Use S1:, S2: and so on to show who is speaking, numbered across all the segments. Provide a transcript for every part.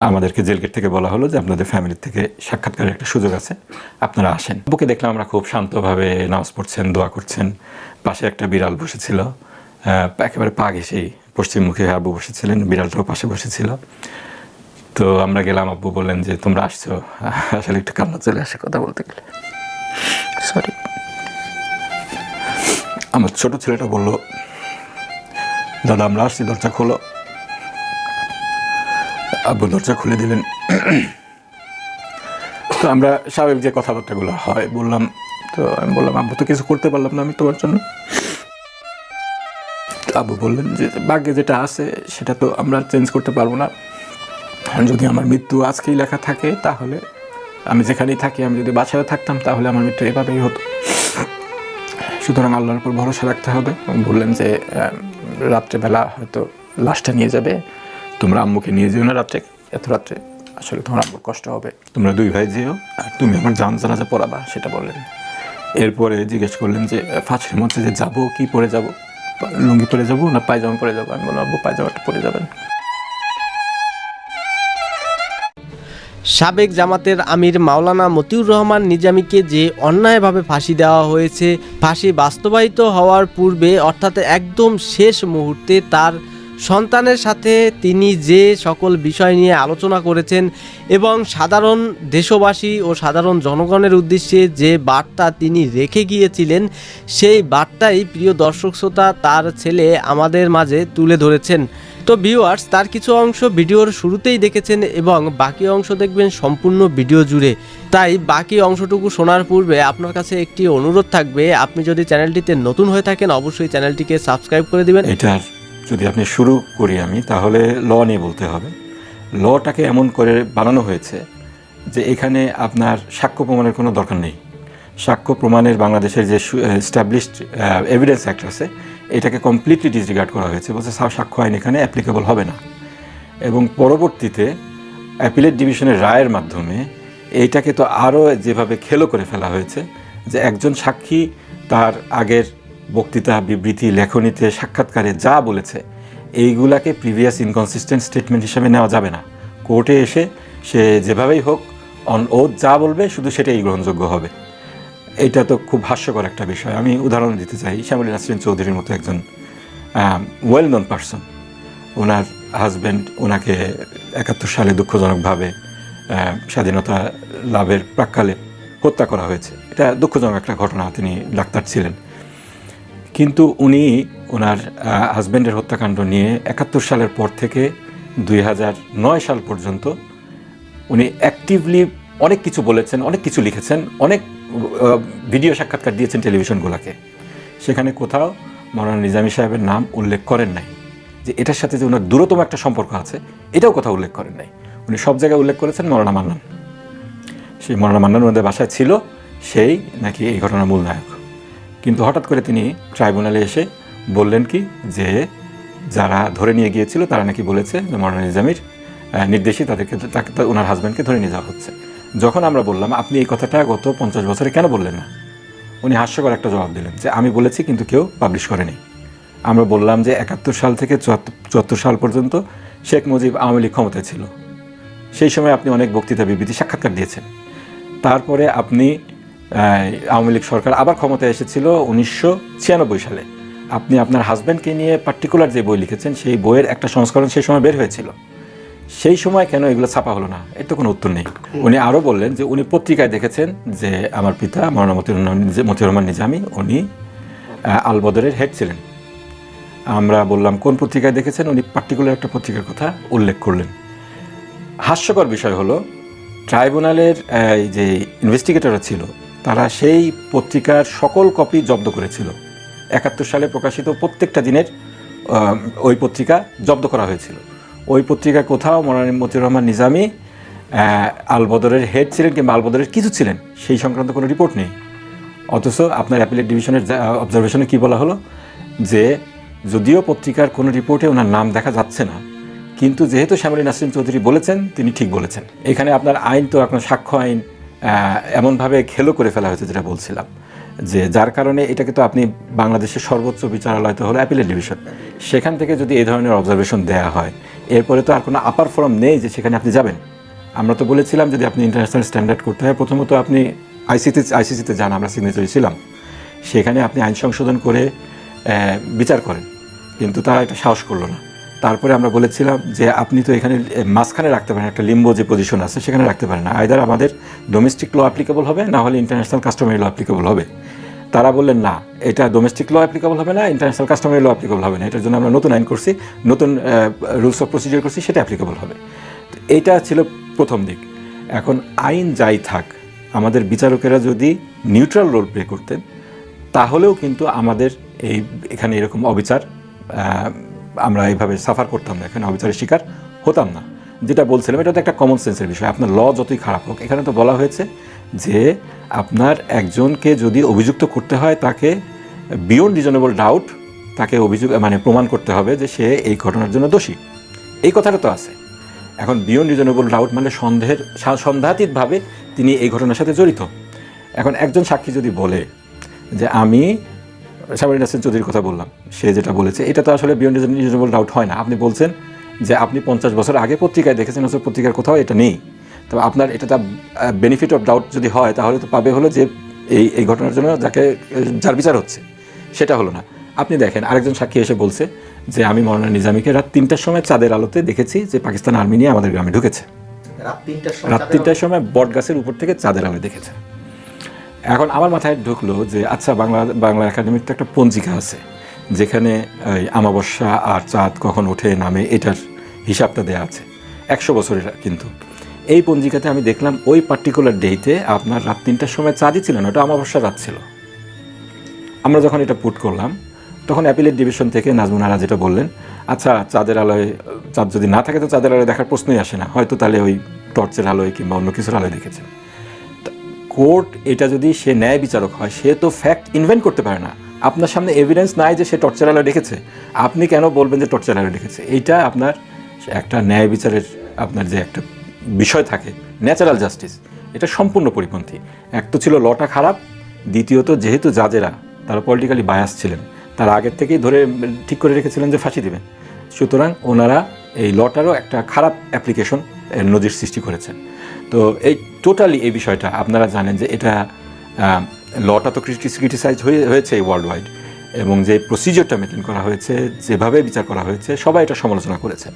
S1: আমাদেরকে জেলগেট থেকে বলা হলো যে আপনাদের ফ্যামিলির থেকে সাক্ষাৎকারের একটা সুযোগ আছে। আপনারা আসেন। বুকে দেখলাম আমরা খুব শান্তভাবে নামাজ পড়ছেন, দোয়া করছেন। পাশে একটা বিড়াল বসেছিল। একেবারে পা ঘেসেই পশ্চিমমুখী আব্বু বসেছিলেন, বিড়ালটাও পাশে বসেছিল। তো আমরা গেলাম, আব্বু বললেন যে, তোমরা আসছো? আসলে একটু কান্না চলে আসে কথা বলতে গেলে। সরি আমার ছোট ছেলেটা বলল, দাদা, আমরা আসছি, দরজা খোলো। আব্বু দরজা খুলে দিলেন। তো আমরা স্বাভাবিক যে কথাবার্তাগুলো হয়, বললাম, তো আমি বললাম, আব্বু, তো কিছু করতে পারলাম না আমি তোমার জন্য। আব্বু বললেন যে, ভাগ্যে যেটা আছে, সেটা তো আমরা চেঞ্জ করতে পারব না। যদি আমার মৃত্যু আজকেই লেখা থাকে, তাহলে আমি যেখানেই থাকি, আমি যদি বাসায় থাকতাম, তাহলে আমার মৃত্যু এভাবেই হতো। সুতরাং আল্লাহর উপর ভরসা রাখতে হবে। বললেন যে রাত্রেবেলা হয়তো লাশটা নিয়ে যাবে। তোমরা আম্মুকে নিয়ে যেও না রাত্রে? এত রাত্রে আসলে তোমার আম্মুর কষ্ট হবে। তোমরা দুই ভাই যেও আর তুমি আমার জান জানাজা পড়াবা সেটা বললেন এরপরে জিজ্ঞেস করলেন যে ফাঁসির মধ্যে যে যাব কি পরে যাব? লুঙ্গি পরে যাব না পায়জামা পরে যাব? আমি বললাম আব্বু পায়জামাটা পরে যাবেন।
S2: সাবেক জামাতের আমির মাওলানা মতিউর রহমান নিজামীকে যে অন্যায়ভাবে ফাঁসি দেওয়া হয়েছে ফাঁসি বাস্তবায়িত হওয়ার পূর্বে অর্থাৎ একদম শেষ মুহূর্তে তার সন্তানের সাথে তিনি যে সকল বিষয় নিয়ে আলোচনা করেছেন এবং সাধারণ দেশবাসী ও সাধারণ জনগণের উদ্দেশ্যে যে বার্তা তিনি রেখে গিয়েছিলেন, সেই বার্তাই প্রিয় দর্শক শ্রোতা তার ছেলে আমাদের মাঝে তুলে ধরেছেন। তো ভিউয়ার্স তার কিছু অংশ ভিডিওর শুরুতেই দেখেছেন এবং বাকি অংশ দেখবেন সম্পূর্ণ ভিডিও জুড়ে। তাই বাকি অংশটুকু শোনার পূর্বে আপনার কাছে একটি অনুরোধ থাকবে, আপনি যদি চ্যানেলটিতে নতুন হয়ে থাকেন, অবশ্যই চ্যানেলটিকে সাবস্ক্রাইব করে দিবেন।
S1: এটার যদি আপনি শুরু করি আমি, তাহলে ল নিয়ে বলতে হবে। লটাকে এমন করে বানানো হয়েছে যে এখানে আপনার সাক্ষ্য প্রমাণের কোনো দরকার নেই। সাক্ষ্য প্রমাণের বাংলাদেশের যে স্ট্যাবলিশড এভিডেন্স অ্যাক্ট আছে, এটাকে কমপ্লিটলি ডিসরিগার্ড করা হয়েছে। বলছে সাক্ষ্য আইন এখানে অ্যাপ্লিকেবল হবে না। এবং পরবর্তীতে অ্যাপিলেট ডিভিশনের রায়ের মাধ্যমে এইটাকে তো আরও যেভাবে খেলো করে ফেলা হয়েছে, যে একজন সাক্ষী তার আগের বক্তৃতা, বিবৃতি, লেখনীতে সাক্ষাৎকারে যা বলেছে, এইগুলাকে প্রিভিয়াস ইনকনসিস্টেন্ট স্টেটমেন্ট হিসেবে নেওয়া যাবে না। কোর্টে এসে সে যেভাবেই হোক অন ও যা বলবে, শুধু সেটাই গ্রহণযোগ্য হবে। এটা তো খুব হাস্যকর একটা বিষয়। আমি উদাহরণ দিতে চাই। শ্যামলী নাসরিন চৌধুরীর মতো একজন ওয়েল নন পারসন ওনার হাজব্যান্ড ওনাকে একাত্তর সালে দুঃখজনকভাবে স্বাধীনতা লাভের প্রাক্কালে হত্যা করা হয়েছে। এটা দুঃখজনক একটা ঘটনা। তিনি ডাক্তার ছিলেন। কিন্তু উনি ওনার হাজব্যান্ডের হত্যাকাণ্ড নিয়ে একাত্তর সালের পর থেকে দুই নয় সাল পর্যন্ত উনি অ্যাক্টিভলি অনেক কিছু বলেছেন, অনেক কিছু লিখেছেন, অনেক ভিডিও সাক্ষাৎকার দিয়েছেন টেলিভিশনগুলোকে সেখানে কোথাও মৌলানা নিজামী সাহেবের নাম উল্লেখ করেন নাই। যে এটার সাথে যে ওনার দূরতম একটা সম্পর্ক আছে, এটাও কথা উল্লেখ করেন নাই। উনি সব জায়গায় উল্লেখ করেছেন মৌলানা মান্নান। সেই মৌলানা মান্নান ওনাদের বাসায় ছিল, সেই নাকি এই ঘটনার মূল নায়ক। কিন্তু হঠাৎ করে তিনি ট্রাইব্যুনালে এসে বললেন কি যে যারা ধরে নিয়ে গিয়েছিল তারা নাকি বলেছে যে মৌলানা নিজামির নির্দেশে তাদেরকে, তাকে ওনার হাজব্যান্ডকে ধরে নিয়ে যাওয়া হচ্ছে। যখন আমরা বললাম, আপনি এই কথাটা গত পঞ্চাশ বছরে কেন বললেন না? উনি হাস্যকর একটা জবাব দিলেন যে, আমি বলেছি কিন্তু কেউ পাবলিশ করেনি। আমরা বললাম যে, একাত্তর সাল থেকে চুয়াত্তর সাল পর্যন্ত শেখ মুজিব আওয়ামী লীগ ক্ষমতায় ছিল। সেই সময় আপনি অনেক বক্তৃতা বিবৃতি সাক্ষাৎকার দিয়েছেন। তারপরে আপনি আওয়ামী লীগ সরকার আবার ক্ষমতায় এসেছিল উনিশশো ছিয়ানব্বই সালে। আপনি আপনার হাজব্যান্ডকে নিয়ে পার্টিকুলার যে বই লিখেছেন, সেই বইয়ের একটা সংস্করণ সেই সময় বের হয়েছিল। সেই সময় কেন এগুলো ছাপা হলো না? এর তো কোনো উত্তর নেই। উনি আরও বললেন যে, উনি পত্রিকায় দেখেছেন যে, আমার পিতা রহমান নিজ- মতিউর রহমান নিজামী, উনি আলবদরের হেড ছিলেন। আমরা বললাম, কোন পত্রিকায় দেখেছেন? উনি পার্টিকুলার একটা পত্রিকার কথা উল্লেখ করলেন। হাস্যকর বিষয় হলো ট্রাইব্যুনালের যে ইনভেস্টিগেটররা ছিল তারা সেই পত্রিকার সকল কপি জব্দ করেছিল। একাত্তর সালে প্রকাশিত প্রত্যেকটা দিনের ওই পত্রিকা জব্দ করা হয়েছিল। ওই পত্রিকা কোথাও মৌলানা মতিউর রহমান নিজামী আলবদরের হেড ছিলেন কিংবা আলবদরের কিছু ছিলেন, সেই সংক্রান্ত কোনো রিপোর্ট নেই। অথচ আপনার অ্যাপিলেট ডিভিশনের অবজারভেশনে কি বলা হলো? যে যদিও পত্রিকার কোনো রিপোর্টে ওনার নাম দেখা যাচ্ছে না, কিন্তু যেহেতু শ্যামলী নাসরিন চৌধুরী বলেছেন, তিনি ঠিক বলেছেন। এখানে আপনার আইন তো আপনার সাক্ষ্য আইন এমনভাবে খেলো করে ফেলা হয়েছে যেটা বলছিলাম, যে যার কারণে এটাকে তো আপনি বাংলাদেশের সর্বোচ্চ বিচারালয় তো হলো অ্যাপিলেট ডিভিশন। সেখান থেকে যদি এই ধরনের অবজারভেশন দেয়া হয়, এরপরে তো আর কোনো আপার ফোরাম নেই যে সেখানে আপনি যাবেন। আমরা তো বলেছিলাম যদি আপনি ইন্টারন্যাশনাল স্ট্যান্ডার্ড করতে হয়, প্রথমত আপনি আইসিতে আইসিসিতে যান, আমরা সিগনেচারি ছিলাম। সেখানে আপনি আইন সংশোধন করে বিচার করেন। কিন্তু তারা এটা সাহস করল না। তারপরে আমরা বলেছিলাম যে আপনি তো এখানে মাঝখানে রাখতে পারেন, একটা লিম্বো যে পজিশন আছে, সেখানে রাখতে পারেন না। আইদার আমাদের ডোমেস্টিক ল অ্যাপ্লিকেবল হবে, না হলে ইন্টারন্যাশনাল কাস্টমারি ল অ্যাপ্লিকেবল হবে। তারা বললেন, না, এটা ডোমেস্টিক ল অ্যাপ্লিকেবল হবে না ইন্টারন্যাশনাল কাস্টমারি ল অ্যাপ্লিকেবল হবে না। এটার জন্য আমরা নতুন আইন করছি, নতুন রুলস অফ প্রসিডিওর করছি, সেটা অ্যাপ্লিকেবল হবে। এটা ছিল প্রথম দিক। এখন আইন যাই থাক, আমাদের বিচারকেরা যদি নিউট্রাল রোল প্লে করতেন, তাহলেও কিন্তু আমাদের এই, এখানে এরকম অবিচার আমরা এইভাবে সাফার করতাম না, এখানে অবিচারের শিকার হতাম না। যেটা বলছিলাম, এটা তো একটা কমন সেন্সের বিষয়। আপনার ল যতই খারাপ হোক, এখানে তো বলা হয়েছে যে আপনার একজনকে যদি অভিযুক্ত করতে হয়, তাকে বিয়ন্ড রিজনেবল ডাউট তাকে অভিযোগ মানে প্রমাণ করতে হবে যে সে এই ঘটনার জন্য দোষী। এই কথাটা তো আছে। এখন বিয়ন্ড রিজনেবল ডাউট মানে সন্দেহের সা- সন্দেহাতীতভাবে তিনি এই ঘটনার সাথে জড়িত। এখন একজন সাক্ষী যদি বলে যে আমি, সাবরিন চৌধুরীর কথা বললাম, সে যেটা বলেছে, এটা তো আসলে বিয়ন্ড রিজনেবল ডাউট হয় না। আপনি বলছেন যে আপনি পঞ্চাশ বছর আগে পত্রিকায় দেখেছেন অথচ পত্রিকার কোথাও এটা নেই। তবে আপনার এটা তার বেনিফিট অফ ডাউট যদি হয় তাহলে তো পাবে হলো যে এই এই ঘটনার জন্য যাকে যার বিচার হচ্ছে। সেটা হলো না। আপনি দেখেন আরেকজন সাক্ষী এসে বলছে যে আমি মৌলানা নিজামীকে রাত তিনটার সময় চাঁদের আলোতে দেখেছি যে পাকিস্তান আর্মি নিয়ে আমাদের গ্রামে ঢুকেছে।
S3: রাত তিনটার সময়
S1: রাত তিনটার সময় বট গাছের উপর থেকে চাঁদের আলো দেখেছে। এখন আমার মাথায় ঢুকলো যে আচ্ছা বাংলা বাংলা একাডেমির তো একটা পঞ্জিকা আছে। যেখানে আমাবস্যা আর চাঁদ কখন ওঠে নামে, এটার হিসাবটা দেওয়া আছে। একশো বছরের কিন্তু। এই পঞ্জিকাতে আমি দেখলাম ওই পার্টিকুলার ডেতে আপনার রাত তিনটার সময় চাঁদই ছিল না, ওটা আমাবস্যা রাত ছিল। আমরা যখন এটা পুট করলাম, তখন অ্যাপিলেট ডিভিশন থেকে নাজমুনারা যেটা বললেন আচ্ছা চাঁদের আলোয়, চাঁদ যদি না থাকে তো চাঁদের আলোয় দেখার প্রশ্নই আসে না। হয়তো তাহলে ওই টর্চের আলোয় কিংবা অন্য কিছুর আলোয় দেখেছেন। কোর্ট এটা যদি সে ন্যায় বিচারক হয়, সে তো ফ্যাক্ট ইনভেন্ট করতে পারে না। আপনার সামনে এভিডেন্স নাই যে সে টর্চার আলো দেখেছে আপনি কেন বলবেন যে টর্চার আলো দেখেছে এইটা আপনার একটা ন্যায় বিচারের আপনার যে একটা বিষয় থাকে ন্যাচারাল জাস্টিস এটা সম্পূর্ণ পরিপন্থী। এক তো ছিল লটা খারাপ, দ্বিতীয়ত যেহেতু জাজেরা তারা পলিটিক্যালি বায়াস ছিলেন, তারা আগের থেকেই ধরে ঠিক করে রেখেছিলেন যে ফাঁসি দেবেন সুতরাং ওনারা এই লটারও একটা খারাপ অ্যাপ্লিকেশন নজির সৃষ্টি করেছেন। তো এই টোটালি এই বিষয়টা আপনারা জানেন যে এটা লটা তো ক্রিটিসাইজ হয়ে হয়েছে ওয়ার্ল্ড ওয়াইড এবং যে প্রসিজিওরটা মেনটেন করা হয়েছে, যেভাবে বিচার করা হয়েছে, সবাই এটা সমালোচনা করেছে।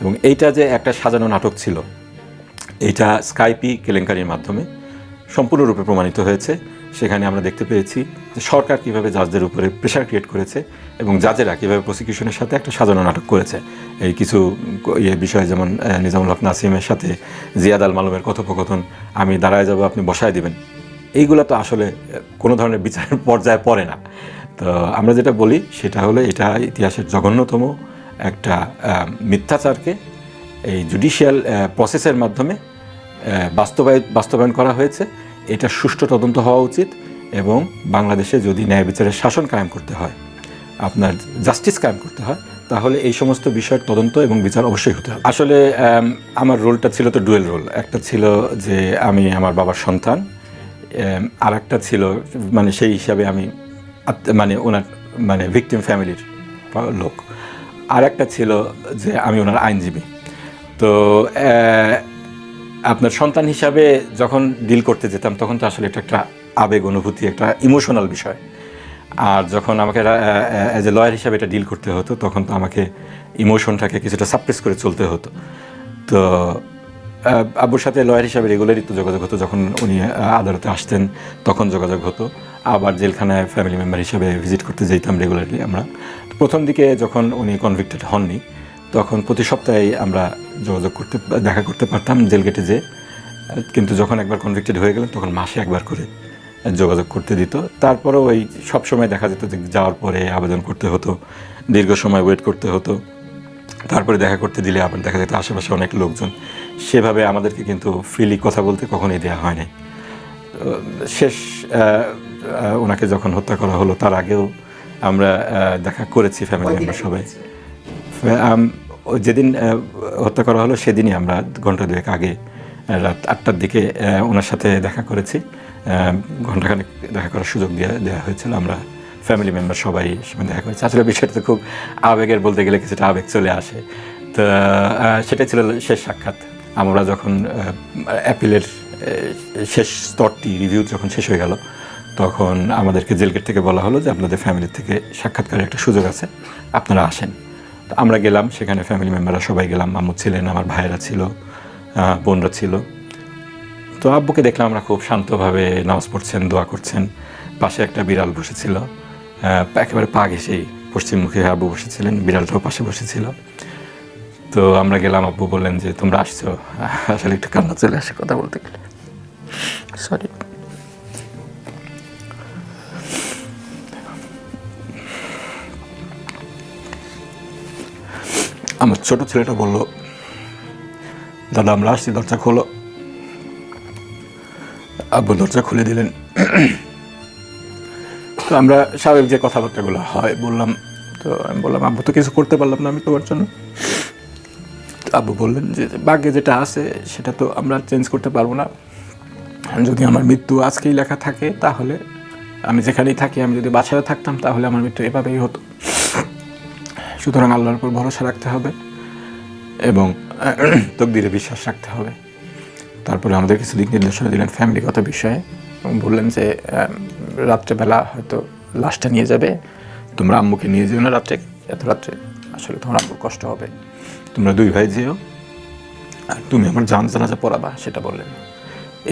S1: এবং এইটা যে একটা সাজানো নাটক ছিল এটা স্কাইপি কেলেঙ্কারির মাধ্যমে সম্পূর্ণরূপে প্রমাণিত হয়েছে। সেখানে আমরা দেখতে পেয়েছি যে সরকার কীভাবে জাজদের উপরে প্রেশার ক্রিয়েট করেছে এবং জাজেরা কীভাবে প্রসিকিউশনের সাথে একটা সাজানো নাটক করেছে। এই কিছু ইয়ে বিষয় যেমন নিজামুল হক নাসিমের সাথে জিয়াদ আল মালুমের কথোপকথন, আমি দাঁড়ায় যাব, আপনি বসায় দিবেন। এইগুলো তো আসলে কোনো ধরনের বিচারের পর্যায়ে পড়ে না। তো আমরা যেটা বলি সেটা হলো এটা ইতিহাসের জঘন্যতম একটা মিথ্যাচারকে এই জুডিশিয়াল প্রসেসের মাধ্যমে আহ, বাস্তবায়িত বাস্তবায়ন করা হয়েছে। এটা সুষ্ঠু তদন্ত হওয়া উচিত এবং বাংলাদেশে যদি ন্যায় বিচারের শাসন কায়েম করতে হয় আপনার জাস্টিস কায়েম করতে হয় তাহলে এই সমস্ত বিষয়ের তদন্ত এবং বিচার অবশ্যই হতে হবে। আসলে আমার রোলটা ছিল তো ডুয়েল রোল একটা ছিল যে আমি আমার বাবার সন্তান আর একটা ছিল মানে সেই হিসাবে আমি মানে ওনার মানে ভিকটিম ফ্যামিলির লোক। আর একটা ছিল যে আমি ওনার আইনজীবী। তো আপনার সন্তান হিসাবে যখন ডিল করতে যেতাম, তখন তো আসলে এটা একটা আবেগ অনুভূতি, একটা ইমোশনাল বিষয়। আর যখন আমাকে অ্যাজ এ লয়ার হিসাবে এটা ডিল করতে হতো, তখন তো আমাকে ইমোশনটাকে কিছুটা সাপ্রেস করে চলতে হতো। তো আব্বুর সাথে লয়ার হিসাবে রেগুলারই তো যোগাযোগ হতো, যখন উনি আদালতে আসতেন, তখন যোগাযোগ হতো। আবার জেলখানায় ফ্যামিলি মেম্বার হিসাবে ভিজিট করতে যেতাম রেগুলারলি আমরা। প্রথম দিকে যখন উনি কনভিক্টেড হননি, তখন প্রতি সপ্তাহে আমরা যোগাযোগ করতে, দেখা করতে পারতাম জেল গেটে যে কিন্তু যখন একবার কনভিক্টেড হয়ে গেলেন, তখন মাসে একবার করে যোগাযোগ করতে দিত। তারপরেও ওই সব সময় দেখা যেত যে যাওয়ার পরে আবেদন করতে হতো, দীর্ঘ সময় ওয়েট করতে হতো। তারপরে দেখা করতে দিলে আবার দেখা যেত আশেপাশে অনেক লোকজন সেভাবে আমাদেরকে কিন্তু ফ্রিলি কথা বলতে কখনোই দেওয়া হয়নি। শেষ ওনাকে যখন হত্যা করা হলো তার আগেও আমরা দেখা করেছি ফ্যামিলি মেম্বার সবাই। যেদিন হত্যা করা হলো সেদিনই আমরা ঘণ্টা দুয়েক আগে রাত আটটার দিকে ওনার সাথে দেখা করেছি। ঘন্টাখানেক দেখা করার সুযোগ দেওয়া দেওয়া হয়েছিল। আমরা ফ্যামিলি মেম্বার সবাই সেখানে দেখা করেছি। আসলে বিষয়টা তো খুব আবেগের বলতে গেলে কিছুটা আবেগ চলে আসে। তো সেটাই ছিল শেষ সাক্ষাৎ। আমরা যখন অ্যাপিলের শেষ স্তরটি রিভিউ যখন শেষ হয়ে গেল, তখন আমাদেরকে জেলগেট থেকে বলা হলো যে আপনাদের ফ্যামিলির থেকে সাক্ষাৎকারের একটা সুযোগ আছে, আপনারা আসেন। তো আমরা গেলাম, সেখানে ফ্যামিলি মেম্বাররা সবাই গেলাম আম্মু ছিলেন আমার ভাইয়েরা ছিল বোনরা ছিল। তো আব্বুকে দেখলাম আমরা খুব শান্তভাবে নামাজ পড়ছেন, দোয়া করছেন। পাশে একটা বিড়াল বসেছিল একেবারে পা ঘেসেই পশ্চিমমুখী আব্বু বসেছিলেন, বিড়ালটাও পাশে বসেছিল। তো আমরা গেলাম, আব্বু বললেন যে, তোমরা আসছো। আসলে একটু কান্না চলে আসে কথা বলতে গেলে। সরি আমার ছোট ছেলেটা বলল, দাদা, আমরা আসছি, দরজা খোলো। আব্বু দরজা খুলে দিলেন। তো আমরা স্বাভাবিক যে কথাবার্তাগুলো হয়, বললাম, তো আমি বললাম, আব্বু তো কিছু করতে পারলাম না আমি তোমার জন্য। আব্বু বললেন যে ভাগ্যে যেটা আছে, সেটা তো আমরা চেঞ্জ করতে পারব না। যদি আমার মৃত্যু আজকেই লেখা থাকে, তাহলে আমি যেখানেই থাকি, আমি যদি বাসায় থাকতাম, তাহলে আমার মৃত্যু এভাবেই হতো। সুতরাং আল্লাহর উপর ভরসা রাখতে হবে এবং তকদিরে বিশ্বাস রাখতে হবে। তারপরে আমাদের কিছু দিক নির্দেশনা দিলেন ফ্যামিলিগত বিষয়ে। এবং বললেন যে রাত্রেবেলা হয়তো লাশটা নিয়ে যাবে। তোমরা আম্মুকে নিয়ে যেও না রাত্রে, এত রাত্রে। আসলে তোমার আম্মুর কষ্ট হবে। তোমরা দুই ভাই যেও আর তুমি আমার জান জানাজা পড়াবা, সেটা বললেন।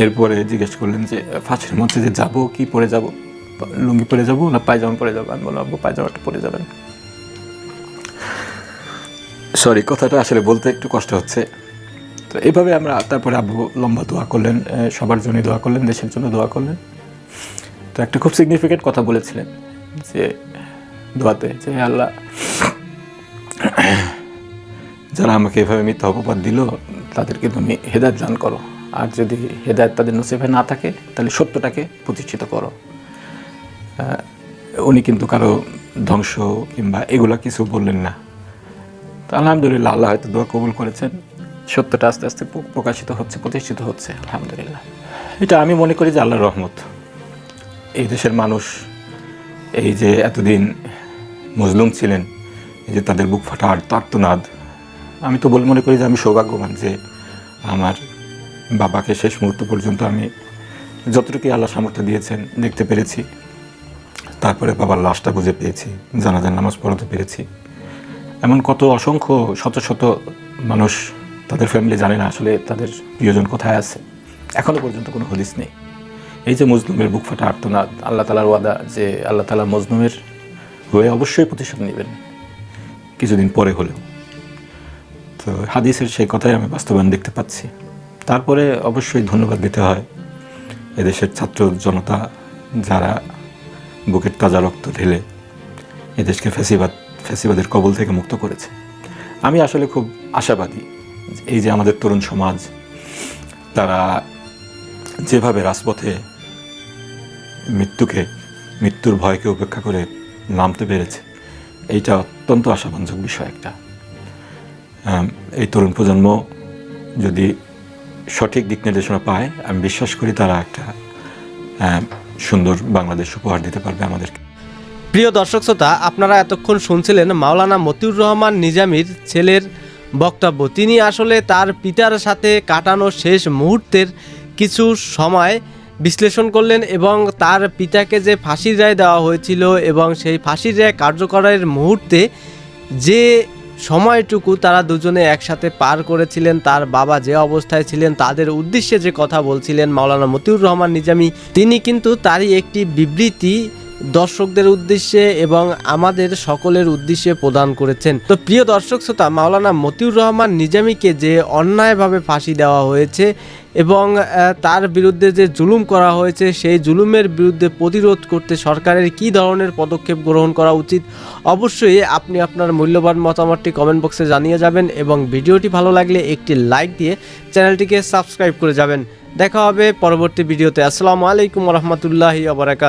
S1: এরপরে জিজ্ঞেস করলেন যে, ফাঁসির মঞ্চে যে যাব, কি পরে যাব? লুঙ্গি পরে যাব না পায়জামা পরে যাব? আমি বললাম, আব্বু, পায়জামাটা পরে যাবেন। সরি কথাটা আসলে বলতে একটু কষ্ট হচ্ছে। তো এইভাবে আমরা তারপরে আব্বু লম্বা দোয়া করলেন সবার জন্য দোয়া করলেন, দেশের জন্য দোয়া করলেন। তো একটা খুব সিগনিফিকেন্ট কথা বলেছিলেন যে দোয়াতে যে আল্লাহ যারা আমাকে এভাবে মিথ্যা অপবাদ দিল, তাদেরকে তুমি হেদায়ত দান করো। আর যদি হেদায়ত তাদের নসিবে না থাকে, তাহলে সত্যটাকে প্রতিষ্ঠিত করো। উনি কিন্তু কারও ধ্বংস কিংবা এগুলা কিছু বললেন না। তো আলহামদুলিল্লাহ, আল্লাহ হয়তো দোয়া কবুল করেছেন। সত্যটা আস্তে আস্তে প্রকাশিত হচ্ছে, প্রতিষ্ঠিত হচ্ছে, আলহামদুলিল্লাহ। এটা আমি মনে করি যে আল্লাহর রহমত। এই দেশের মানুষ, এই যে এতদিন মজলুম ছিলেন, এই যে তাদের বুক ফাটার আর আর্তনাদ আমি তো বল মনে করি যে আমি সৌভাগ্যবান যে আমার বাবাকে শেষ মুহূর্ত পর্যন্ত আমি যতটুকু আল্লাহ সামর্থ্য দিয়েছেন দেখতে পেরেছি। তারপরে বাবার লাশটা বুঝে পেয়েছি, জানাজার নামাজ পড়াতে পেরেছি। এমন কত অসংখ্য, শত শত মানুষ তাদের ফ্যামিলি জানে না আসলে তাদের প্রিয়জন কোথায় আছে। এখনও পর্যন্ত কোনো হদিস নেই। এই যে মজলুমের বুক ফাটা আর্তনাদ, আল্লাহ তালার ওয়াদা যে আল্লাহ তালা মজলুমের হয়ে অবশ্যই প্রতিশোধ নেবেন। কিছুদিন পরে হলেও। তো হাদিসের সেই কথাই আমি বাস্তবায়ন দেখতে পাচ্ছি। তারপরে অবশ্যই ধন্যবাদ দিতে হয় এদেশের ছাত্র জনতা যারা বুকের তাজা রক্ত ঢেলে এদেশকে ফ্যাসিবাদ, ফ্যাসিবাদের কবল থেকে মুক্ত করেছে। আমি আসলে খুব আশাবাদী এই যে আমাদের তরুণ সমাজ, তারা যেভাবে রাজপথে মৃত্যুকে, মৃত্যুর ভয়কে উপেক্ষা করে নামতে পেরেছে, এইটা অত্যন্ত আশাবাঞ্জক বিষয় একটা। এই তরুণ প্রজন্ম যদি সঠিক দিক নির্দেশনা পায়, আমি বিশ্বাস করি তারা একটা সুন্দর বাংলাদেশ উপহার দিতে পারবে আমাদেরকে।
S2: প্রিয় দর্শক শ্রোতা, আপনারা এতক্ষণ শুনছিলেন মাওলানা মতিউর রহমান নিজামীর ছেলের বক্তব্য। তিনি আসলে তার পিতার সাথে কাটানো শেষ মুহূর্তের কিছু সময় বিশ্লেষণ করলেন এবং তার পিতাকে যে ফাঁসির রায় দেওয়া হয়েছিল এবং সেই ফাঁসির রায় কার্যকরের মুহূর্তে যে সময়টুকু তারা দুজনে একসাথে পার করেছিলেন, তার বাবা যে অবস্থায় ছিলেন, তাদের উদ্দেশ্যে যে কথা বলছিলেন, মাওলানা মতিউর রহমান নিজামি, তিনি কিন্তু তারই একটি বিবৃতি দর্শকদের উদ্দেশ্যে এবং আমাদের সকলের উদ্দেশ্যে প্রদান করেছেন। তো প্রিয় দর্শক শ্রোতা, মাওলানা মতিউর রহমান নিজামীকে যে অন্যায়ভাবে ফাঁসি দেওয়া হয়েছে এবং তার বিরুদ্ধে যে জুলুম করা হয়েছে, সেই জুলুমের বিরুদ্ধে প্রতিরোধ করতে সরকারের কী ধরনের পদক্ষেপ গ্রহণ করা উচিত, অবশ্যই আপনি আপনার মূল্যবান মতামতটি কমেন্ট বক্সে জানিয়ে যাবেন এবং ভিডিওটি ভালো লাগলে একটি লাইক দিয়ে চ্যানেলটিকে সাবস্ক্রাইব করে যাবেন। দেখা হবে পরবর্তী ভিডিওতে। আসসালামু আলাইকুম রহমতুল্লাহি আবরাকাত